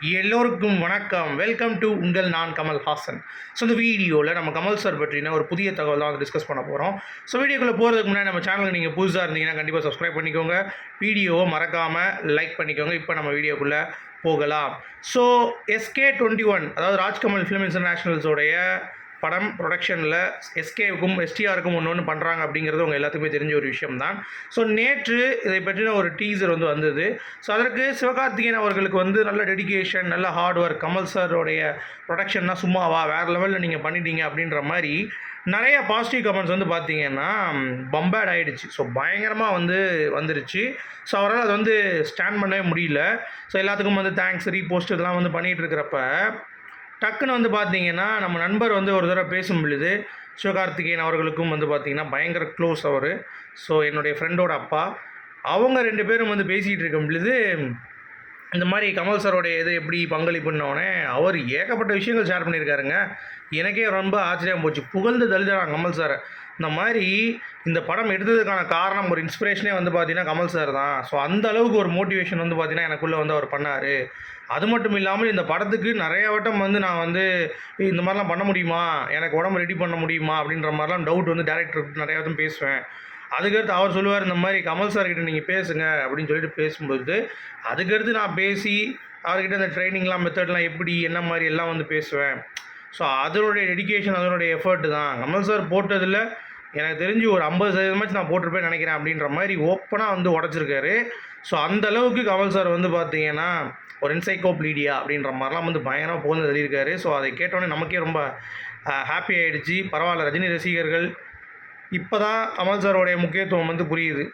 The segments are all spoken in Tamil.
எல்லோருக்கும் வணக்கம். வெல்கம் டு உங்கள் நான் கமல் ஹாசன். ஸோ இந்த வீடியோவில் நம்ம கமல் சார் பற்றின ஒரு புதிய தகவல் தான் வந்து டிஸ்கஸ் பண்ண போகிறோம் ஸோ வீடியோக்குள்ளே போகிறதுக்கு முன்னாடி நம்ம சேனலுக்கு நீங்கள் புதுசாக இருந்தீங்கன்னா கண்டிப்பாக சப்ஸ்கிரைப் பண்ணிக்கோங்க. வீடியோவை மறக்காமல் லைக் பண்ணிக்கோங்க. இப்போ நம்ம வீடியோக்குள்ளே போகலாம். ஸோ எஸ்கே டுவெண்ட்டி ஒன் அதாவது ராஜ்கமல் ஃபிலிம் இன்டர்நேஷ்னல்ஸோடைய படம் ப்ரொடக்ஷனில் எஸ்கேவுக்கும் எஸ்டிஆருக்கும் ஒன்று ஒன்று பண்ணுறாங்க அப்படிங்கிறது உங்கள் எல்லாத்துக்குமே தெரிஞ்ச ஒரு விஷயம் தான் ஸோ நேற்று இதை பற்றின ஒரு டீசர் வந்து வந்தது. ஸோ அதற்கு சிவகார்த்திகேயன் அவர்களுக்கு வந்து நல்ல டெடிகேஷன் நல்ல ஹார்ட் ஒர்க் கமல் சாரோடைய ப்ரொடக்ஷன்னா சும்மாவா வேறு லெவலில் நீங்கள் பண்ணிட்டீங்க அப்படின்ற மாதிரி நிறைய பாசிட்டிவ் கமெண்ட்ஸ் வந்து பார்த்தீங்கன்னா பம்பேட் ஆகிடுச்சு ஸோ பயங்கரமாக வந்து வந்துருச்சு. ஸோ அவரால் அது வந்து ஸ்டாண்ட் பண்ணவே முடியல. ஸோ எல்லாத்துக்கும் வந்து தேங்க்ஸ் ரீபோஸ்ட் இதெல்லாம் வந்து பண்ணிகிட்டு இருக்கிறப்ப டக்குன்னு வந்து பார்த்தீங்கன்னா நம்ம நண்பர் வந்து ஒரு தடவை பேசும் பொழுது சிவகார்த்திகேயன் அவர்களுக்கும் வந்து பார்த்திங்கன்னா பயங்கர க்ளோஸ் அவர். ஸோ என்னுடைய ஃப்ரெண்டோட அப்பா. அவங்க ரெண்டு பேரும் வந்து பேசிகிட்டு இருக்கும் பொழுது இந்த மாதிரி கமல் சாரோடைய இது எப்படி பங்களிப்புன்னோடனே அவர் ஏகப்பட்ட விஷயங்கள் ஷேர் பண்ணியிருக்காருங்க. எனக்கே ரொம்ப ஆச்சரியம் போச்சு. புகழ்ந்து தழுதுறாங்க கமல் சாரை. இந்த மாதிரி இந்த படம் எடுத்ததுக்கான காரணம் ஒரு இன்ஸ்பிரேஷனே வந்து பார்த்தீங்கன்னா கமல் சார் தான். ஸோ அந்த அளவுக்கு ஒரு மோட்டிவேஷன் வந்து பார்த்தீங்கன்னா எனக்குள்ளே வந்து அவர் பண்ணார். அது மட்டும் இல்லாமல் இந்த படத்துக்கு நிறைய வட்டம் வந்து நான் வந்து இந்த மாதிரிலாம் பண்ண முடியுமா? எனக்கு உடம்பு ரெடி பண்ண முடியுமா? அப்படின்ற மாதிரிலாம் டவுட் வந்து டேரக்டர் நிறையா பேசுவேன். அதுக்கடுத்து அவர் சொல்லுவார் இந்த மாதிரி கமல் சார்கிட்ட நீங்கள் பேசுங்க அப்படின்னு சொல்லிட்டு பேசும்போது அதுக்கடுத்து நான் பேசி அவர்கிட்ட இந்த ட்ரைனிங்லாம் மெத்தட்லாம் எப்படி என்ன மாதிரி எல்லாம் வந்து பேசுவேன். ஸோ அதனுடைய டெடிக்கேஷன் அதனுடைய எஃபர்ட் தான். கமல் சார் போட்டதில் எனக்கு தெரிஞ்சு ஒரு ஐம்பது சதவீதமாச்சும் நான் போட்டிருப்பேன் நினைக்கிறேன் அப்படின்ற மாதிரி ஓப்பனாக வந்து உடச்சிருக்காரு. ஸோ அந்த அளவுக்கு கமல் சார் வந்து பார்த்தீங்கன்னா ஒரு இன்சைக்கோப்ளீடியா அப்படின்ற மாதிரிலாம் வந்து பயங்கரமாக போந்து எழுதியிருக்காரு ஸோ அதை கேட்டோன்னே நமக்கே ரொம்ப ஹாப்பி ஆகிடுச்சு பரவாயில்ல ரஜினி ரசிகர்கள் இப்போ தான் கமல் சாரோடைய முக்கியத்துவம் வந்து புரியுது.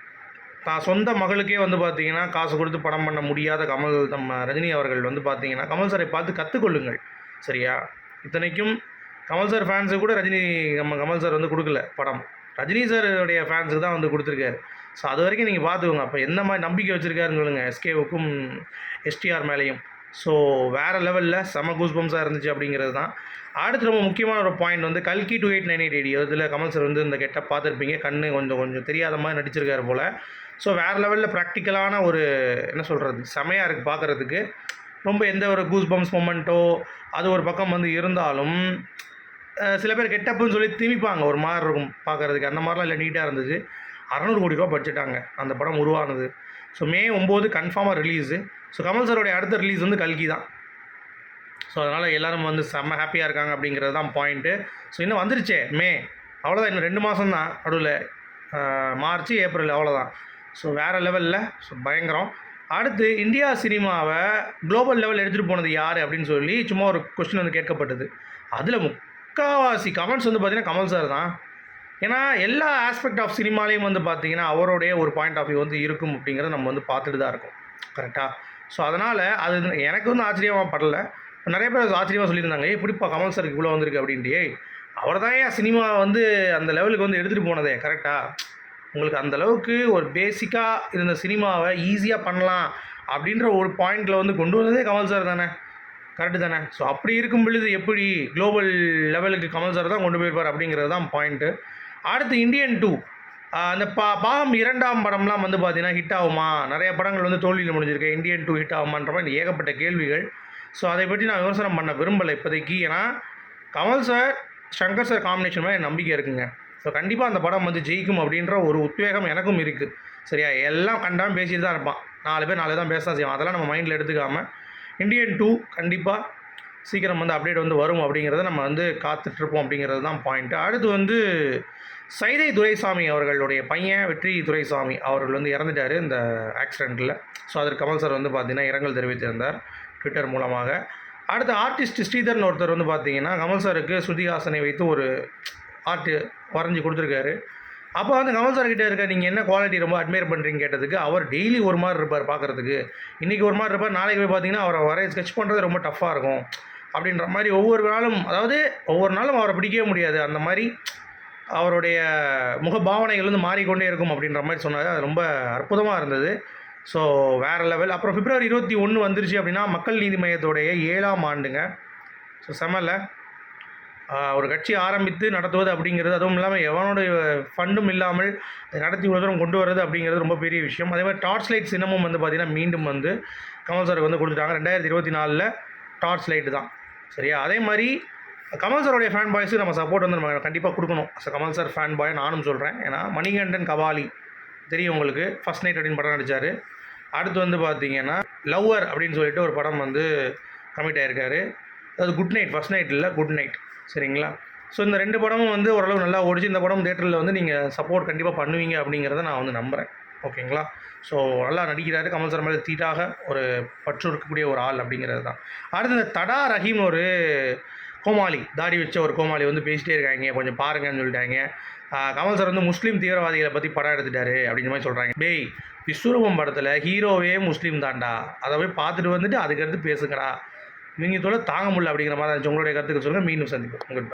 தான் சொந்த மகளுக்கே வந்து பார்த்தீங்கன்னா காசு கொடுத்து படம் பண்ண முடியாத கமல் நம்ம ரஜினி அவர்கள் வந்து பார்த்தீங்கன்னா கமல் சாரை பார்த்து கற்றுக்கொள்ளுங்கள் சரியா? இத்தனைக்கும் கமல் சார் ஃபேன்ஸுக்கு கூட ரஜினி நம்ம கமல் சார் வந்து கொடுக்கல படம். ரஜினி சாருடைய ஃபேன்ஸுக்கு தான் வந்து கொடுத்துருக்காரு. ஸோ அது வரைக்கும் நீங்கள் பார்த்துக்கோங்க. அப்போ எந்த மாதிரி நம்பிக்கை வச்சுருக்காருன்னு சொல்லுங்கள் எஸ்கேவுக்கும் எஸ்டிஆர் மேலேயும். ஸோ வேறு லெவலில் செம கூஸ்பம்ஸாக இருந்துச்சு அப்படிங்கிறது தான். அடுத்து ரொம்ப முக்கியமான ஒரு பாயிண்ட் வந்து கல்கி two eight nine eight eight இதில் கமல் சார் வந்து இந்த கெட்டப் பார்த்துருப்பீங்க. கண்ணு கொஞ்சம் கொஞ்சம் தெரியாத மாதிரி நடிச்சிருக்காரு போல். ஸோ வேறு லெவலில் ப்ராக்டிக்கலான ஒரு என்ன சொல்கிறது செமையாக இருக்குது பார்க்குறதுக்கு. ரொம்ப எந்த ஒரு கூஸ் பம்ஸ் மொமெண்ட்டோ அது ஒரு பக்கம் வந்து இருந்தாலும் சில பேர் கெட்டப்புன்னு சொல்லி திமிப்பாங்க ஒரு மாதிரி இருக்கும் பார்க்குறதுக்கு. அந்த மாதிரிலாம் இல்லை நீட்டாக இருந்துச்சு. அறநூறு கோடி ரூபா பட்ஜெட்டாங்க அந்த படம் உருவானது. ஸோ மே ஒம்பது கன்ஃபார்மாக ரிலீஸு ஸோ கமல் சாரோடைய அடுத்த ரிலீஸ் வந்து கல்கி தான். ஸோ அதனால் எல்லாரும் வந்து செம்ம ஹாப்பியாக இருக்காங்க அப்படிங்கிறது தான் பாயிண்ட்டு ஸோ இன்னும் வந்துருச்சே மே. அவ்வளோதான் இன்னும் ரெண்டு மாதம் தான் நடுவில். மார்ச் ஏப்ரல் அவ்வளோதான் ஸோ வேறு லெவலில் ஸோ பயங்கரம். அடுத்து இந்தியா சினிமாவை குளோபல் லெவல் எடுத்துகிட்டு போனது யார் அப்படின்னு சொல்லி சும்மா ஒரு கொஸ்டின் வந்து கேட்கப்பட்டது. அதில் முக்காவாசி கமெண்ட்ஸ் வந்து பார்த்தீங்கன்னா கமல் சார் தான். ஏன்னா எல்லா ஆஸ்பெக்ட் ஆஃப் சினிமாலேயும் வந்து பார்த்தீங்கன்னா அவருடைய ஒரு பாயிண்ட் ஆஃப் வியூ வந்து இருக்கும் அப்படிங்கிறத நம்ம வந்து பார்த்துட்டு தான் இருக்கோம். கரெக்டாக ஸோ அதனால் அது எனக்கு வந்து ஆச்சரியமாக படல. நிறைய பேர் ஆச்சரியமாக சொல்லியிருந்தாங்க. ஏ எப்படிப்பா கமல் சாருக்கு இவ்வளோ வந்திருக்கு அப்படின்ட்டு. அவர் தான் ஏன் சினிமா வந்து அந்த லெவலுக்கு வந்து எடுத்துகிட்டு போனதே? கரெக்டாக உங்களுக்கு அந்த அளவுக்கு ஒரு பேசிக்காக இருந்த சினிமாவை ஈஸியாக பண்ணலாம் அப்படின்ற ஒரு பாயிண்டில் வந்து கொண்டு வந்ததே கமல் சார் தானே? கரெக்டு தானே? ஸோ அப்படி இருக்கும் பொழுது எப்படி குளோபல் லெவலுக்கு கமல் சார் தான் கொண்டு போயிருப்பார் அப்படிங்கிறது தான் பாயிண்ட்டு அடுத்து இந்தியன் டூ அந்த பா பாகம் இரண்டாம் படம்லாம் வந்து பார்த்தீங்கன்னா ஹிட் ஆகுமா? நிறைய படங்கள் வந்து தோல்வியில் முடிஞ்சிருக்கு. இந்தியன் டூ ஹிட் ஆகுமான்ற மாதிரி ஏகப்பட்ட கேள்விகள். ஸோ அதை பற்றி நான் விமர்சனம் பண்ண விரும்பலை இப்போதைக்கு. ஏன்னா Kamal sir Shankar sir combination மேலே நம்பிக்கை இருக்குங்க. ஸோ கண்டிப்பாக அந்த படம் வந்து ஜெயிக்கும் அப்படின்ற ஒரு உத்வேகம் எனக்கும் இருக்குது சரியா? எல்லாம் கண்டாமல் பேசிட்டு தான் இருப்பான். நாலு பேர் நாலு தான் பேச தான் செய்வான். அதெல்லாம் நம்ம மைண்டில் எடுத்துக்காமல் இந்தியன் டூ கண்டிப்பாக சீக்கிரம் வந்து அப்டேட் வந்து வரும் அப்படிங்கிறத நம்ம வந்து காத்துட்ருப்போம் அப்படிங்கிறது தான் பாயிண்ட்டு அடுத்து வந்து சைதை துரைசாமி அவர்களுடைய பையன் வெற்றி துரைசாமி அவர்கள் வந்து இறந்துட்டார் இந்த ஆக்சிடெண்ட்டில் ஸோ அதற்கு கமல் சார் வந்து பார்த்தீங்கன்னா இரங்கல் தெரிவித்திருந்தார் ட்விட்டர் மூலமாக. அடுத்து ஆர்டிஸ்ட் ஸ்ரீதர்னு ஒருத்தர் வந்து பார்த்தீங்கன்னா கமல் சாருக்கு ஸ்ருதிஹாசனை வைத்து ஒரு ஆர்ட் வரைஞ்சி கொடுத்துருக்காரு. அப்போ வந்து கமல் சார் கிட்டே இருக்க நீங்கள் என்ன குவாலிட்டி ரொம்ப அட்மையர் பண்ணுறீங்க கேட்டதுக்கு அவர் டெய்லி ஒரு மாதிரி இருப்பார் பார்க்குறதுக்கு இன்றைக்கி ஒரு மாதிரி இருப்பார் நாளைக்கு போய் பார்த்தீங்கன்னா அவரை வரைய ஸ்கெச் பண்ணுறது ரொம்ப டஃப்பாக இருக்கும். அப்படின்ற மாதிரி ஒவ்வொரு நாளும் அதாவது ஒவ்வொரு நாளும் அவரை பிடிக்கவே முடியாது. அந்த மாதிரி அவருடைய முகபாவனைகள் வந்து மாறிக்கொண்டே இருக்கும் அப்படின்ற மாதிரி சொன்னார். அது ரொம்ப அற்புதமாக இருந்தது. ஸோ வேறு லெவல் அப்புறம் பிப்ரவரி இருபத்தி ஒன்று வந்துருச்சு அப்படின்னா மக்கள் நீதி மையத்துடைய ஏழாம் ஆண்டுங்க. ஸோ செமல்ல. ஒரு கட்சி ஆரம்பித்து நடத்துவது அப்படிங்கிறது அதுவும் இல்லாமல் எவனோட ஃபண்டும் இல்லாமல் நடத்தி இவ்வளோ தூரம் கொண்டு வர்றது அப்படிங்கிறது ரொம்ப பெரிய விஷயம். அதே மாதிரி டார்ச் லைட் சின்னமும் வந்து பார்த்திங்கன்னா மீண்டும் வந்து கமல் சாருக்கு வந்து கொடுத்துட்டாங்க. ரெண்டாயிரத்தி இருபத்தி நாலில் டார்ச் லைட்டு தான். சரியா? அதே மாதிரி கமல் சாருடைய ஃபேன் பாய்ஸுக்கு நம்ம சப்போர்ட் வந்து நம்ம கண்டிப்பாக கொடுக்கணும். So Kamal sir fan boy நானும் சொல்கிறேன் ஏன்னா மணிகண்டன் கபாலி தெரியும் உங்களுக்கு. ஃபர்ஸ்ட் நைட் அப்படின்னு படம் நடித்தார் அடுத்து வந்து பார்த்தீங்கன்னா லவ்வர் அப்படின்னு சொல்லிட்டு ஒரு படம் வந்து கமிட் ஆகிருக்காரு அது குட் நைட் ஃபர்ஸ்ட் நைட் இல்லை குட் நைட் சரிங்களா? ஸோ இந்த ரெண்டு படமும் வந்து ஓரளவு நல்லா ஓடிச்சு. இந்த படம் தேட்டரில் வந்து நீங்கள் சப்போர்ட் கண்டிப்பாக பண்ணுவீங்க அப்படிங்கிறத நான் வந்து நம்புகிறேன் ஓகேங்களா? ஸோ நல்லா நடிக்கிறாரு. கமல் சார் மேலே தீட்டாக ஒரு பற்று இருக்கக்கூடிய ஒரு ஆள் அப்படிங்கிறது தான். அடுத்து இந்த தடா ரஹீம் ஒரு கோமாளி. தாடி வச்ச ஒரு கோமாளி வந்து பேசிட்டே இருக்காங்க. கொஞ்சம் பாருங்கன்னு சொல்லிட்டாங்க. கமல் சார் வந்து முஸ்லீம் தீவிரவாதிகளை பற்றி படம் எடுத்துட்டாரு அப்படிங்கிற மாதிரி சொல்கிறாங்க டேய் விஸ்வரூபம் படத்தில் ஹீரோவே முஸ்லீம் தான்டா. அதை போய் பார்த்துட்டு வந்துட்டு அதுக்கடுத்து பேசுங்கடா. நீங்கள் தாங்க முடியல அப்படிங்கிற மாதிரி இருந்துச்சு. உங்களுடைய கருத்துக்கு சொல்லுங்கள் மீண்டும் சந்திப்போம். உங்கள்கிட்ட